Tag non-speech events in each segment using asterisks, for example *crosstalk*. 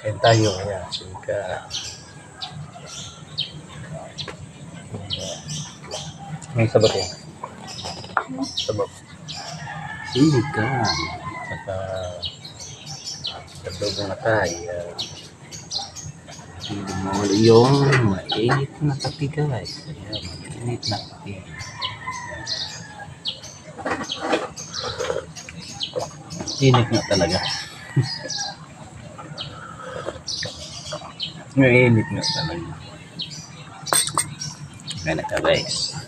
Kain tayo. Ayan. Sika. May sabot yan. Sabot. Sika. Saka tatlong na tayo. Hindi mo yung mainit na kape guys. Ayan, mainit na kape. Init nga talaga. *laughs* Mainit nga talaga. Ganun ka guys.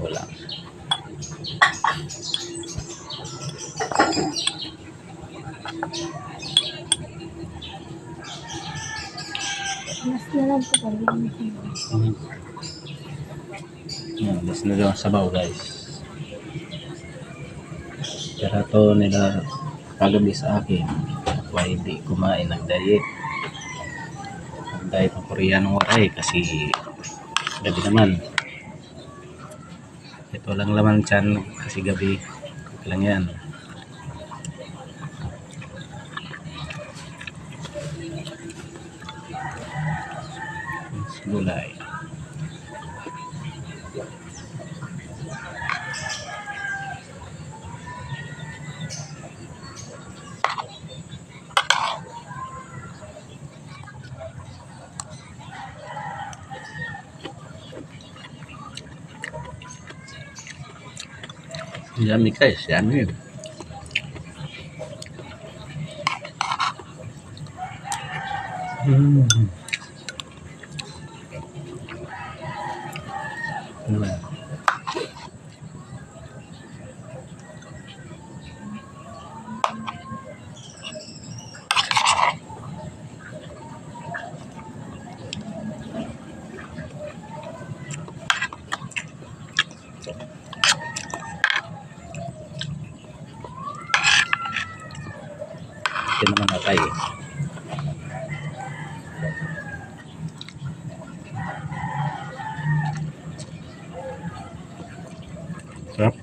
Wala. Mas na lang po pala. Mm. Yan, last na lang sabaw guys. Pero to nila kagabi sa akin. Why hindi kumain ng diet. Diet ng Koreanong waray kasi gabi naman. Ito lang laman tiyan kasi gabi. Lang yan. Gulay. Yummy guys, yummy. Mm. Ano ba? Ito naman natay. Sarap.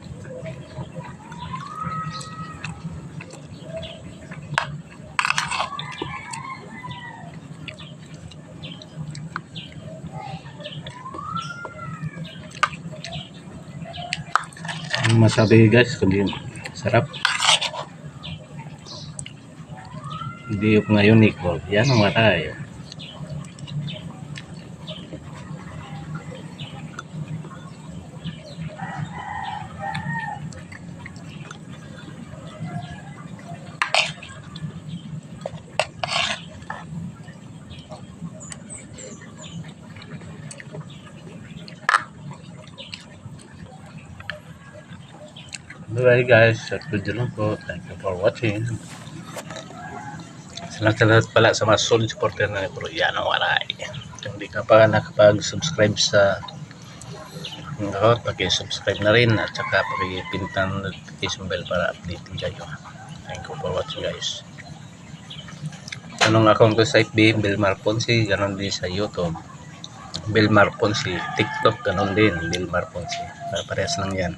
Ang masabi guys, kundi sarap. Yung ngayon Nicole. Yan ang matay. Alright guys, at video lang po. Thank you for watching. Salamat pala sa mga solid supporter na Pro Yan ang waray. Kung di ka pa nakapag-subscribe sa account, pag-subscribe na rin at saka pag-pintan notification bell para updating kayo. Thank you for watching guys. Anong account ko sa FB, Belmar Ponce, ganon din sa YouTube. Belmar Ponce, TikTok, ganon din, Belmar Ponce. Parehas lang yan.